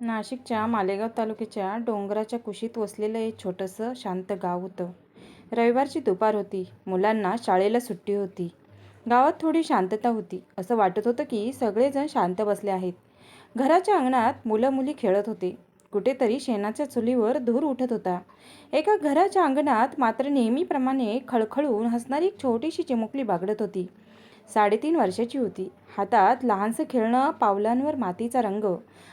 नाशिकच्या मालेगाव तालुक्याच्या डोंगराच्या कुशीत वसलेलं एक छोटंसं शांत गाव होतं. रविवारची दुपार होती. मुलांना शाळेला सुट्टी होती. गावात थोडी शांतता होती. असं वाटत होतं की सगळेजण शांत बसले आहेत. घराच्या अंगणात मुलं मुली खेळत होते. कुठेतरी शेणाच्या चुलीवर धूर उठत होता. एका घराच्या अंगणात मात्र नेहमीप्रमाणे खळखळून हसणारी एक छोटीशी चिमुकली बागडत होती. साडेतीन वर्षाची होती. हातात लहानसं खेळणं पावलांवर मातीचा रंग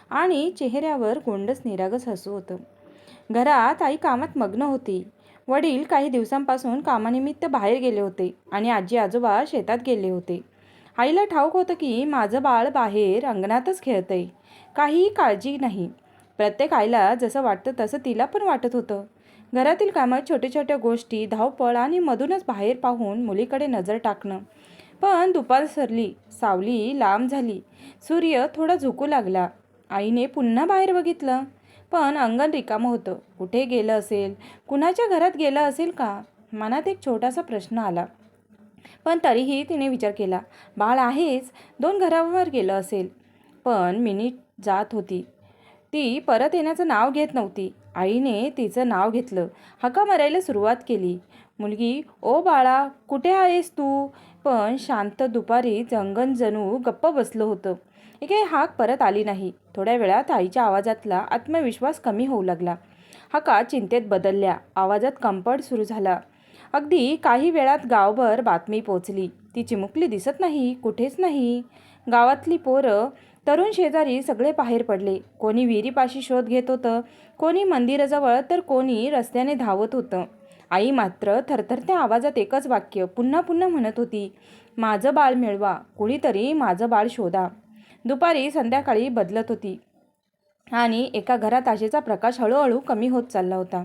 आणि चेहऱ्यावर गोंडस निरागस हसू होतं. घरात आई कामात मग्न होती. वडील काही दिवसांपासून कामानिमित्त बाहेर गेले होते आणि आजी आजोबा शेतात गेले होते. आईला ठाऊक होतं की माझं बाळ बाहेर अंगणातच खेळतंय. काहीही काळजी नाही. प्रत्येक आईला जसं वाटतं तसं तिला पण वाटत होतं. घरातील कामात छोट्या छोट्या गोष्टी धावपळ आणि मधूनच बाहेर पाहून मुलीकडे नजर टाकणं पण दुपार सरली सावली लांब झाली. सूर्य थोडा झुकू लागला. आईने पुन्हा बाहेर बघितलं. पण अंगण रिकामं होतं. कुठे गेलं असेल? कुणाच्या घरात गेलं असेल का? मनात एक छोटासा प्रश्न आला. पण तरीही तिने विचार केला. बाळ आहेच. दोन घरावर गेलं असेल. पण मिनिट जात होती. ती परत येण्याचं नाव घेत नव्हती. आईने तिचं नाव घेतलं. हका मारायला सुरुवात केली. मुलगी ओ बाळा कुठे आहेस तू? पण शांत दुपारी जंगन जणू गप्प बसलं होतं. एके हाक परत आली नाही. थोड्या वेळात आईच्या आवाजातला आत्मविश्वास कमी होऊ लागला. हाका चिंतेत बदलल्या. आवाजात कंपड सुरू झाला. अगदी काही वेळात गावभर बातमी पोचली ती चिमुकली दिसत नाही. कुठेच नाही. गावातली पोरं तरुण शेजारी सगळे बाहेर पडले. कोणी विहिरीपाशी शोध घेत होतं. कोणी मंदिराजवळ तर कोणी रस्त्याने धावत होतं. आई मात्र थरथरत्या आवाजात एकच वाक्य पुन्हा पुन्हा म्हणत होती माझं बाळ मिळवा कुणीतरी माझं बाळ शोधा. दुपारी संध्याकाळी बदलत होती आणि एका घरात आशेचा प्रकाश हळूहळू कमी होत चालला होता.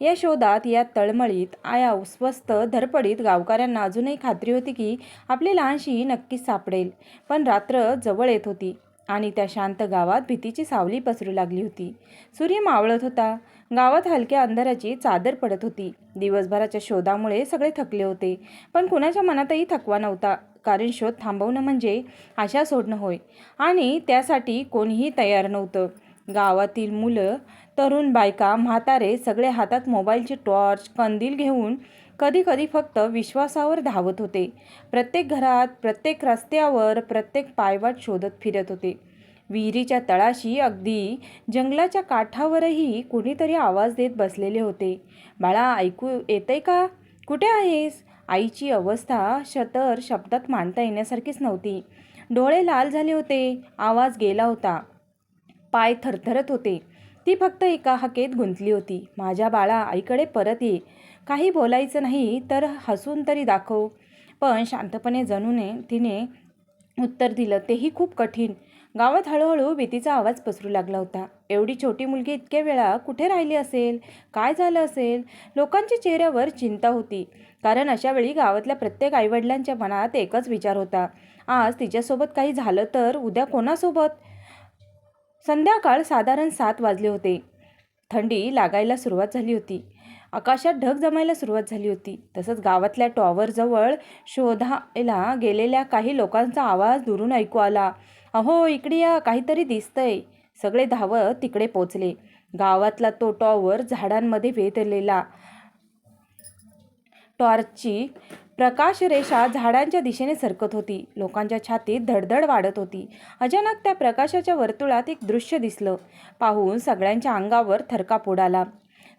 या शोधात या तळमळीत आया स्वस्त धरपडीत गावकऱ्यांना अजूनही खात्री होती की आपली लहानशी नक्कीच सापडेल पण रात्र जवळ येत होती. आणि त्या शांत गावात भीतीची सावली पसरू लागली होती. सूर्य मावळत होता. गावात हलक्या अंधाराची चादर पडत होती. दिवसभराच्या शोधामुळे सगळे थकले होते. पण कुणाच्या मनातही थकवा नव्हता. कारण शोध थांबवणं म्हणजे आशा सोडणं होय. आणि त्यासाठी कोणीही तयार नव्हतं. गावातील मुलं तरुण बायका म्हातारे सगळे हातात मोबाईलचे टॉर्च कंदील घेऊन कधी कधी फक्त विश्वासावर धावत होते. प्रत्येक घरात प्रत्येक रस्त्यावर प्रत्येक पायवाट शोधत फिरत होते. विहिरीच्या तळाशी अगदी जंगलाच्या काठावरही कुणीतरी आवाज देत बसलेले होते. बाळा ऐकू येतंय का? कुठे आहेस आईची अवस्था शतर शब्दात मांडता येण्यासारखीच नव्हती. डोळे लाल झाले होते. आवाज गेला होता. पाय थरथरत होते. ती फक्त एका हाकेत गुंतली होती. माझ्या बाळा आईकडे परत ये. काही बोलायचं नाही तर हसून तरी दाखव. पण शांतपणे जणूने तिने उत्तर दिलं. तेही खूप कठीण. गावात हळूहळू भीतीचा आवाज पसरू लागला होता. एवढी छोटी मुलगी इतक्या वेळा कुठे राहिली असेल? काय झालं असेल? लोकांच्या चेहऱ्यावर चिंता होती. कारण अशावेळी गावातल्या प्रत्येक आईवडिलांच्या मनात एकच विचार होता. आज तिच्यासोबत काही झालं तर उद्या कोणासोबत? संध्याकाळ साधारण सात वाजले होते. थंडी लागायला सुरुवात झाली होती. आकाशात ढग जमायला सुरुवात झाली होती. तसंच गावातल्या टॉवरजवळ शोधायला गेलेल्या काही लोकांचा आवाज दुरून ऐकू आला. अहो इकडे या काहीतरी दिसतंय. सगळे धावत तिकडे पोचले गावातला तो टॉवर झाडांमध्ये वेधलेला. टॉर्चची प्रकाशरेषा झाडांच्या दिशेने सरकत होती. लोकांच्या छातीत धडधड वाढत होती. अचानक त्या प्रकाशाच्या वर्तुळात एक दृश्य दिसलं. पाहून सगळ्यांच्या अंगावर थरकाप उडाला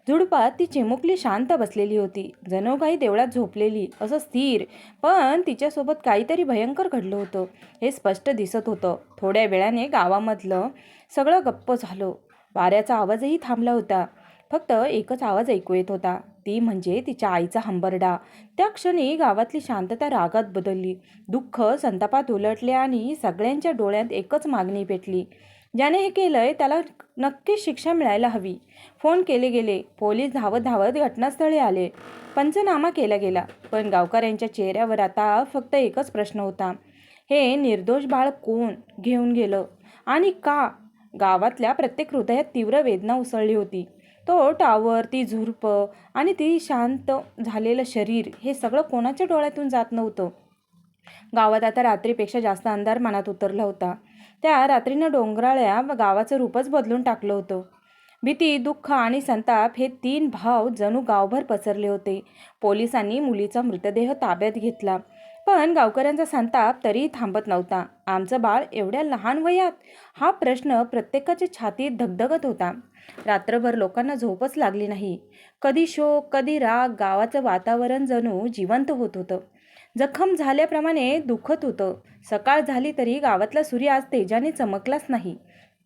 झुडपात ती चिमुकली शांत बसलेली होती. जणू काही देवळात झोपलेली असं स्थिर पण तिच्यासोबत काहीतरी भयंकर घडलं होतं. हे स्पष्ट दिसत होतं. थोड्या वेळाने गावामधलं सगळं गप्प झालं. वाऱ्याचा आवाजही थांबला होता. फक्त एकच आवाज ऐकू येत होता. ती म्हणजे तिच्या आईचा हंबरडा. त्या क्षणी गावातली शांतता रागात बदलली. दुःख संतापात उलटले आणि सगळ्यांच्या डोळ्यात एकच मागणी पेटली. ज्याने हे केलंय त्याला नक्कीच शिक्षा मिळायला हवी. फोन केले गेले. पोलीस धावत धावत घटनास्थळी आले. पंचनामा केला गेला. पण गावकऱ्यांच्या चेहऱ्यावर आता फक्त एकच प्रश्न होता. हे निर्दोष बाळ कोण? घेऊन गेलं. आणि का? गावातल्या प्रत्येक हृदयात तीव्र वेदना उसळली होती. तो टावर ती झुरप आणि ती शांत झालेलं शरीर हे सगळं कोणाच्या डोळ्यातून जात नव्हतं. गावात आता रात्रीपेक्षा जास्त अंधार मनात उतरला होता. त्या रात्रीनं डोंगराळ्या गावाचं रूपच बदलून टाकलं होतं. भीती दुःख आणि संताप हे तीन भाव जणू गावभर पसरले होते. पोलिसांनी मुलीचा मृतदेह ताब्यात घेतला. पण गावकऱ्यांचा संताप तरी थांबत नव्हता. आमचं बाळ एवढ्या लहान वयात? हा प्रश्न प्रत्येकाच्या छातीत धगधगत होता. रात्रभर लोकांना झोपच लागली नाही. कधी शोक कधी राग गावाचं वातावरण जणू जिवंत होत होतं. जखम झाल्याप्रमाणे दुखत होतं. सकाळ झाली तरी गावातला सूर्य आज तेजाने चमकलाच नाही.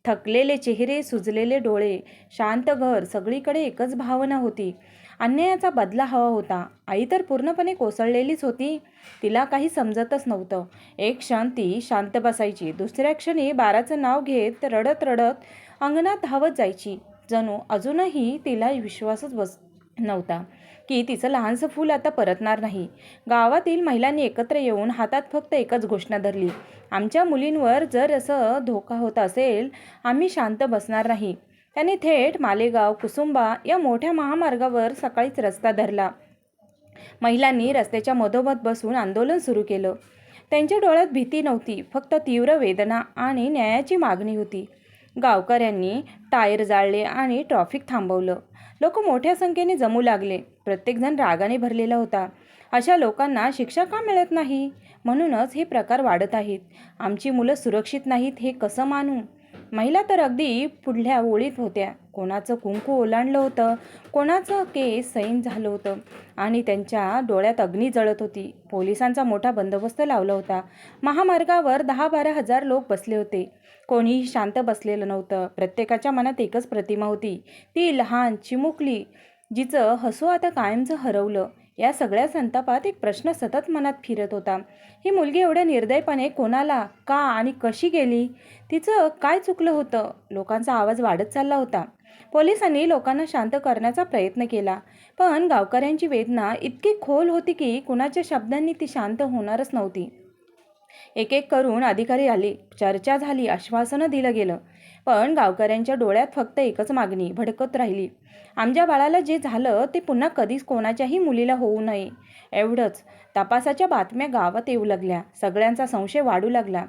थकलेले चेहरे सुजलेले डोळे शांत घर सगळीकडे एकच भावना होती. अन्यायाचा बदला हवा होता. आई तर पूर्णपणे कोसळलेलीच होती. तिला काही समजतच नव्हतं. एक क्षण ती शांत बसायची. दुसऱ्या क्षणी बाराचं नाव घेत रडत रडत अंगणात धावत जायची. जणू अजूनही तिला विश्वासच बस नव्हता की तिचं लहानसं फूल आता परतणार नाही. गावातील महिलांनी एकत्र येऊन हातात फक्त एकच घोषणा धरली. आमच्या मुलींवर जर असं धोका होत असेल आम्ही शांत बसणार नाही. त्यांनी थेट मालेगाव कुसुंबा या मोठ्या महामार्गावर सकाळीच रस्ता धरला. महिलांनी रस्त्याच्या मधोमध बसून आंदोलन सुरू केलं. त्यांच्या डोळ्यात भीती नव्हती फक्त तीव्र वेदना आणि न्यायाची मागणी होती. गावकऱ्यांनी टायर जाळले आणि ट्रॉफिक थांबवलं. लोक मोठ्या संख्येने जमू लागले. प्रत्येकजण रागाने भरलेला होता. अशा लोकांना शिक्षा का मिळत नाही? म्हणूनच हे प्रकार वाढत आहेत. आमची मुलं सुरक्षित नाहीत हे कसं मानू? महिला तर अगदी पुढल्या ओळीत होत्या. कोणाचं कुंकू ओलांडलं होतं कोणाचं केस सैन झालं होतं आणि त्यांच्या डोळ्यात अग्नी जळत होती. पोलिसांचा मोठा बंदोबस्त लावला होता. महामार्गावर दहा बारा हजार लोक बसले होते. कोणीही शांत बसलेलं नव्हतं. प्रत्येकाच्या मनात एकच प्रतिमा होती. ती लहान चिमुकली जिचं हसू आता कायमचं हरवलं. या सगळ्या संतापात एक प्रश्न सतत मनात फिरत होता. ही मुलगी एवढ्या निर्दयपणे कोणाला का आणि कशी गेली? तिचं काय चुकलं होतं? लोकांचा आवाज वाढत चालला होता. पोलिसांनी लोकांना शांत करण्याचा प्रयत्न केला. पण गावकऱ्यांची वेदना इतकी खोल होती की कुणाच्या शब्दांनी ती शांत होणारच नव्हती. एक एक करून अधिकारी आले. चर्चा झाली. आश्वासनं दिलं गेलं. पण गावकऱ्यांच्या डोळ्यात फक्त एकच मागणी भडकत राहिली. आमच्या बाळाला जे झालं ते पुन्हा कधीच कोणाच्याही मुलीला होऊ नये. एवढंच. तपासाच्या बातम्या गावात येऊ लागल्या. सगळ्यांचा संशय वाढू लागला.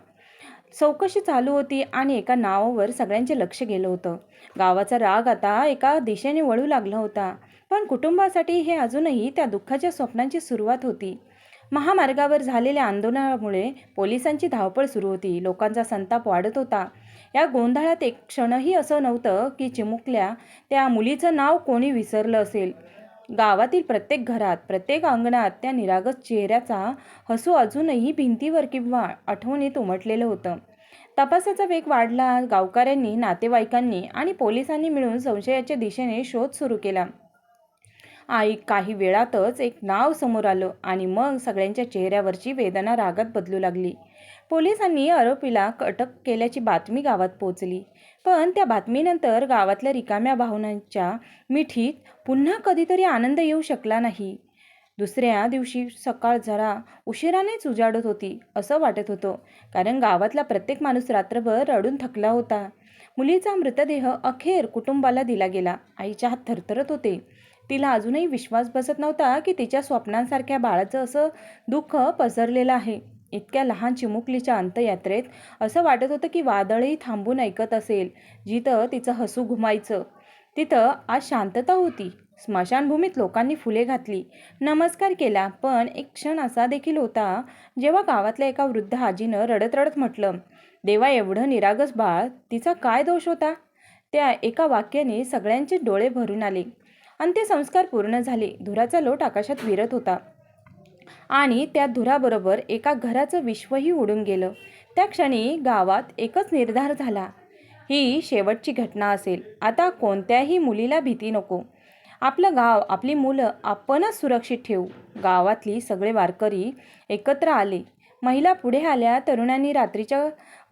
चौकशी चालू होती आणि एका नावावर सगळ्यांचे लक्ष गेलं होतं. गावाचा राग आता एका दिशेने वळू लागला होता. पण कुटुंबासाठी हे अजूनही त्या दुःखाच्या स्वप्नांची सुरुवात होती. महामार्गावर झालेल्या आंदोलनामुळे पोलिसांची धावपळ सुरू होती. लोकांचा संताप वाढत होता. या गोंधळात एक क्षणही असं नव्हतं की चिमुकल्या त्या मुलीचं नाव कोणी विसरलं असेल. गावातील प्रत्येक घरात प्रत्येक अंगणात त्या निरागस चेहऱ्याचा हसू अजूनही भिंतीवर किंवा आठवणीत उमटलेलं होतं. तपासाचा वेग वाढला गावकऱ्यांनी नातेवाईकांनी आणि पोलिसांनी मिळून संशयाच्या दिशेने शोध सुरू केला. आई काही वेळातच एक नाव समोर आलं आणि मग सगळ्यांच्या चेहऱ्यावरची वेदना रागात बदलू लागली. पोलिसांनी आरोपीला अटक केल्याची बातमी गावात पोचली पण त्या बातमीनंतर गावातल्या रिकाम्या भावनांच्या मिठीत पुन्हा कधीतरी आनंद येऊ शकला नाही. दुसऱ्या दिवशी सकाळ जरा उशिरानेच उजाडत होती असं वाटत होतं कारण गावातला प्रत्येक माणूस रात्रभर रडून थकला होता. मुलीचा मृतदेह अखेर कुटुंबाला दिला गेला. आईच्या हात थरथरत होते. तिला अजूनही विश्वास बसत नव्हता की तिच्या स्वप्नांसारख्या बाळाचं असं दुःख पसरलेलं आहे. इतक्या लहान चिमुकलीच्या अंतयात्रेत असं वाटत होतं की वादळही थांबून ऐकत असेल जिथं तिचं हसू घुमायचं. तिथं आज शांतता होती. स्मशानभूमीत लोकांनी फुले घातली. नमस्कार केला पण एक क्षण असा देखील होता जेव्हा गावातल्या एका वृद्ध आजीनं रडत रडत म्हटलं देवा एवढं निरागस बाळ तिचा काय दोष होता? त्या एका वाक्याने सगळ्यांचे डोळे भरून आले. अंत्यसंस्कार पूर्ण झाले. धुराचा लोट आकाशात विरत होता. आणि त्या धुराबरोबर एका घराचं विश्वही उडून गेलं. त्या क्षणी गावात एकच निर्धार झाला. ही शेवटची घटना असेल. आता कोणत्याही मुलीला भीती नको. आपलं गाव आपली मुलं आपणच सुरक्षित ठेवू. गावातली सगळे वारकरी एकत्र आले. महिला पुढे आल्या तरुणांनी रात्रीच्या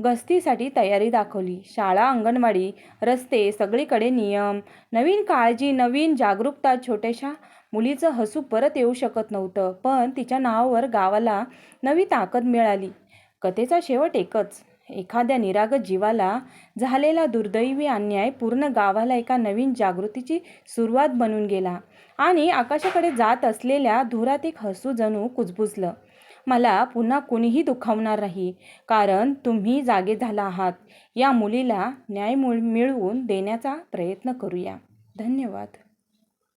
गस्तीसाठी तयारी दाखवली. शाळा अंगणवाडी रस्ते सगळीकडे नियम. नवीन काळजी नवीन जागरूकता छोट्याशा मुलीचं हसू परत येऊ शकत नव्हतं पण तिच्या नावावर गावाला नवी ताकद मिळाली. कथेचा शेवट एकच. एखाद्या निरागत जीवाला झालेला दुर्दैवी अन्याय पूर्ण गावाला एका नवीन जागृतीची सुरुवात बनून गेला आणि आकाशाकडे जात असलेल्या धुरात एक हसू जणू कुजबुजलं. मला पुन्हा कुणीही दुखावणार नाही. कारण तुम्ही जागे झाला आहात. या मुलीला न्याय मिळवून देण्याचा प्रयत्न करूया. धन्यवाद.